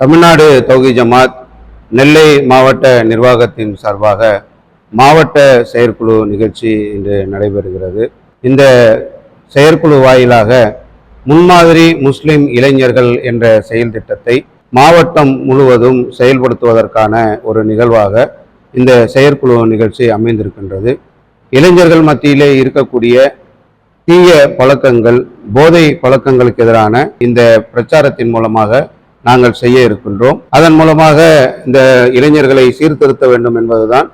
தமிழ்நாடு தௌகி ஜமாத் நெல்லை மாவட்ட நிர்வாகத்தின் சார்பாக மாவட்ட செயற்குழு நிகழ்ச்சி இன்று நடைபெறுகிறது. இந்த செயற்குழு வாயிலாக முன்மாதிரி முஸ்லிம் இளைஞர்கள் என்ற செயல் திட்டத்தை மாவட்டம் முழுவதும் செயல்படுத்துவதற்கான ஒரு நிகழ்வாக இந்த செயற்குழு நிகழ்ச்சி அமைந்திருக்கின்றது. இளைஞர்கள் மத்தியிலே இருக்கக்கூடிய தீய பழக்கங்கள் போதை பழக்கங்களுக்கு எதிரான இந்த பிரச்சாரத்தின் மூலமாக நாங்கள் செய்ய இருக்கின்றோம். அதன் மூலமாக இந்த இளைஞர்களை சீர்திருத்த வேண்டும் என்பதுதான்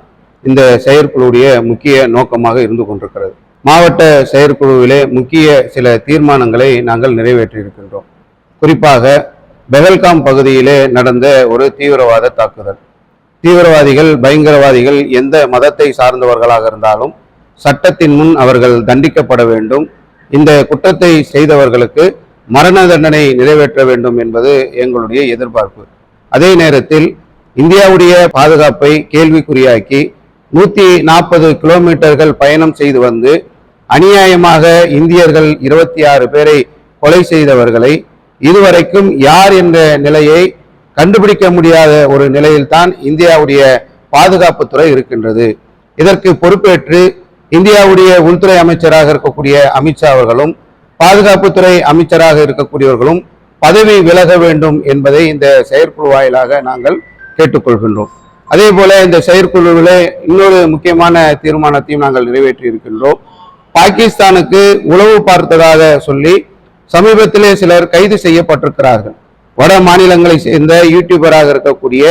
இந்த செயற்குழுவுடைய முக்கிய நோக்கமாக இருந்து கொண்டிருக்கிறது. மாவட்ட செயற்குழுவிலே முக்கிய சில தீர்மானங்களை நாங்கள் நிறைவேற்றியிருக்கின்றோம். குறிப்பாக பெஹல்காம் பகுதியிலே நடந்த ஒரு தீவிரவாத தாக்குதல். தீவிரவாதிகள் பயங்கரவாதிகள் எந்த மதத்தை சார்ந்தவர்களாக இருந்தாலும் சட்டத்தின் முன் அவர்கள் தண்டிக்கப்பட வேண்டும். இந்த குற்றத்தை செய்தவர்களுக்கு மரண தண்டனை நிறைவேற்ற வேண்டும் என்பது எங்களுடைய எதிர்பார்ப்பு. அதே நேரத்தில் இந்தியாவுடைய பாதுகாப்பை கேள்விக்குறியாக்கி நூத்தி நாற்பது கிலோமீட்டர்கள் பயணம் செய்து வந்து அநியாயமாக இந்தியர்கள் இருபத்தி ஆறு பேரை கொலை செய்தவர்களை இதுவரைக்கும் யார் என்ற நிலையை கண்டுபிடிக்க முடியாத ஒரு நிலையில்தான் இந்தியாவுடைய பாதுகாப்புத்துறை இருக்கின்றது. இதற்கு பொறுப்பேற்று இந்தியாவுடைய உள்துறை அமைச்சராக இருக்கக்கூடிய அமித்ஷா அவர்களும் பாதுகாப்புத்துறை அமைச்சராக இருக்கக்கூடியவர்களும் பதவி விலக வேண்டும் என்பதை இந்த செயற்குழு வாயிலாக நாங்கள் கேட்டுக்கொள்கின்றோம். அதே போல இந்த செயற்குழுவிலே இன்னொரு முக்கியமான தீர்மானத்தையும் நாங்கள் நிறைவேற்றி இருக்கின்றோம் பாகிஸ்தானுக்கு உளவு பார்த்ததாக சொல்லி சமீபத்திலே சிலர் கைது செய்யப்பட்டிருக்கிறார்கள். வட மாநிலங்களை சேர்ந்த யூடியூபராக இருக்கக்கூடிய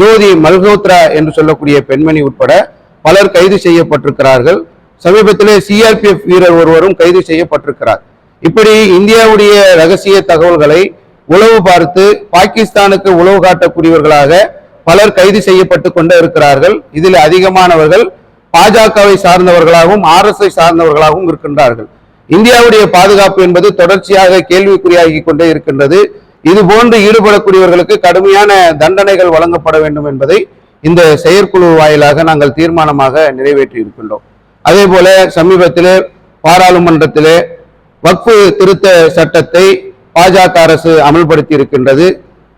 ஜோதி மல்ஹோத்ரா என்று சொல்லக்கூடிய பெண்மணி உட்பட பலர் கைது செய்யப்பட்டிருக்கிறார்கள். சமீபத்திலே சிஆர்பிஎஃப் வீரர் ஒருவரும் கைது செய்யப்பட்டிருக்கிறார். இப்படி இந்தியாவுடைய ரகசிய தகவல்களை உளவு பார்த்து பாகிஸ்தானுக்கு உளவு காட்டக்கூடியவர்களாக பலர் கைது செய்யப்பட்டு கொண்டு இருக்கிறார்கள். இதில் அதிகமானவர்கள் பாஜகவை சார்ந்தவர்களாகவும் ஆர்எஸ்ஐ சார்ந்தவர்களாகவும் இருக்கின்றார்கள். இந்தியாவுடைய பாதுகாப்பு என்பது தொடர்ச்சியாக கேள்விக்குறியாகி கொண்டே இருக்கின்றது. இது போன்று ஈடுபடக்கூடியவர்களுக்கு கடுமையான தண்டனைகள் வழங்கப்பட வேண்டும் என்பதை இந்த செயற்குழு வாயிலாக நாங்கள் தீர்மானமாக நிறைவேற்றி இருக்கின்றோம் அதே போல சமீபத்திலே பாராளுமன்றத்திலே வக்ஃபு திருத்த சட்டத்தை பாஜக அரசு அமல்படுத்தி இருக்கின்றது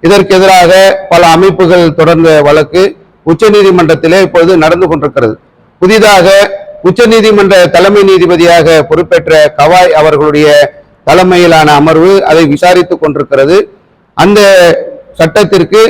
இதற்கு எதிராக பல அமைப்புகள் தொடர்ந்த வழக்கு உச்சநீதிமன்றத்திலே இப்பொழுது நடந்து கொண்டிருக்கிறது. புதிதாக உச்சநீதிமன்ற தலைமை நீதிபதியாக பொறுப்பேற்ற கவாய் அவர்களுடைய தலைமையிலான அமர்வு அதை விசாரித்துக் கொண்டிருக்கிறது. அந்த சட்டத்திற்கு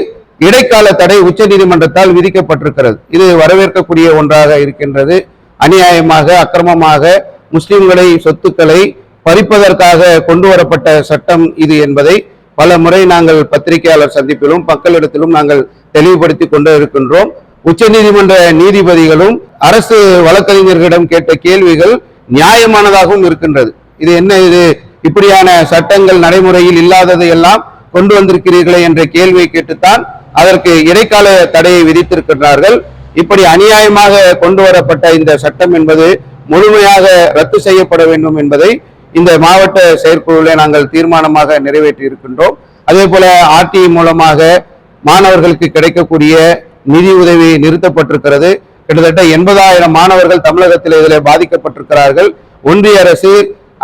இடைக்கால தடை உச்சநீதிமன்றத்தால் விதிக்கப்பட்டிருக்கிறது. இது வரவேற்கக்கூடிய ஒன்றாக இருக்கின்றது. அநியாயமாக அக்கிரமமாக முஸ்லிம்களை சொத்துக்களை பறிப்பதற்காக கொண்டு வரப்பட்ட சட்டம் இது என்பதை பல முறை நாங்கள் பத்திரிகையாளர் சந்திப்பிலும் மக்களிடத்திலும் நாங்கள் தெளிவுபடுத்தி கொண்டு இருக்கின்றோம். உச்சநீதிமன்ற நீதிபதிகளும் அரசு வழக்கறிஞர்களிடம் கேட்ட கேள்விகள் நியாயமானதாகவும் இருக்கின்றது. இது என்ன இது? இப்படியான சட்டங்கள் நடைமுறையில் இல்லாததை எல்லாம் கொண்டு வந்திருக்கிறீர்களே என்ற கேள்வியை கேட்டுத்தான் அதற்கு இடைக்கால தடையை விதித்திருக்கின்றார்கள். இப்படி அநியாயமாக கொண்டு வரப்பட்ட இந்த சட்டம் என்பது முழுமையாக ரத்து செய்யப்பட வேண்டும் என்பதை இந்த மாவட்ட செயற்குழுவிலே நாங்கள் தீர்மானமாக நிறைவேற்றி இருக்கின்றோம் அதே போல ஆர்டி மூலமாக மாணவர்களுக்கு கிடைக்கக்கூடிய நிதி உதவி நிறுத்தப்பட்டிருக்கிறது. கிட்டத்தட்ட எண்பதாயிரம் மாணவர்கள் தமிழகத்தில் இதில் பாதிக்கப்பட்டிருக்கிறார்கள். ஒன்றிய அரசு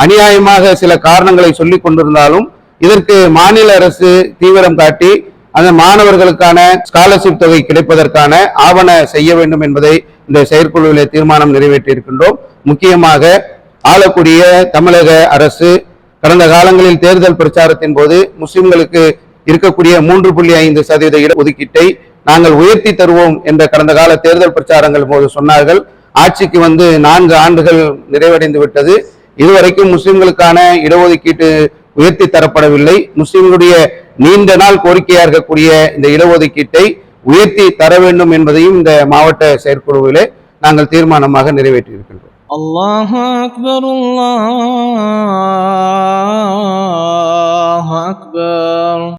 அநியாயமாக சில காரணங்களை சொல்லிக் கொண்டிருந்தாலும் இதற்கு மாநில அரசு தீவிரம் காட்டி அந்த மாணவர்களுக்கான ஸ்காலர்ஷிப் தொகை கிடைப்பதற்கான ஆவண செய்ய வேண்டும் என்பதை இந்த செயற்குழுவிலே தீர்மானம் நிறைவேற்றி இருக்கின்றோம் முக்கியமாக ஆளக்கூடிய தமிழக அரசு கடந்த காலங்களில் தேர்தல் பிரச்சாரத்தின் போது முஸ்லிம்களுக்கு இருக்கக்கூடிய மூன்று புள்ளி ஐந்து சதவீத இட ஒதுக்கீட்டை நாங்கள் உயர்த்தி தருவோம் என்ற கடந்த கால தேர்தல் பிரச்சாரங்கள் போது சொன்னார்கள். ஆட்சிக்கு வந்து நான்கு ஆண்டுகள் நிறைவடைந்து விட்டது. இதுவரைக்கும் முஸ்லிம்களுக்கான இடஒதுக்கீட்டு உயர்த்தி தரப்படவில்லை. முஸ்லிம்களுடைய நீண்ட நாள் கோரிக்கையாக இருக்கக்கூடிய இந்த இடஒதுக்கீட்டை உயர்த்தி தர வேண்டும் என்பதையும் இந்த மாவட்ட செயற்குழுவிலே நாங்கள் தீர்மானமாக நிறைவேற்றியிருக்கின்றோம். الله أكبر الله أكبر.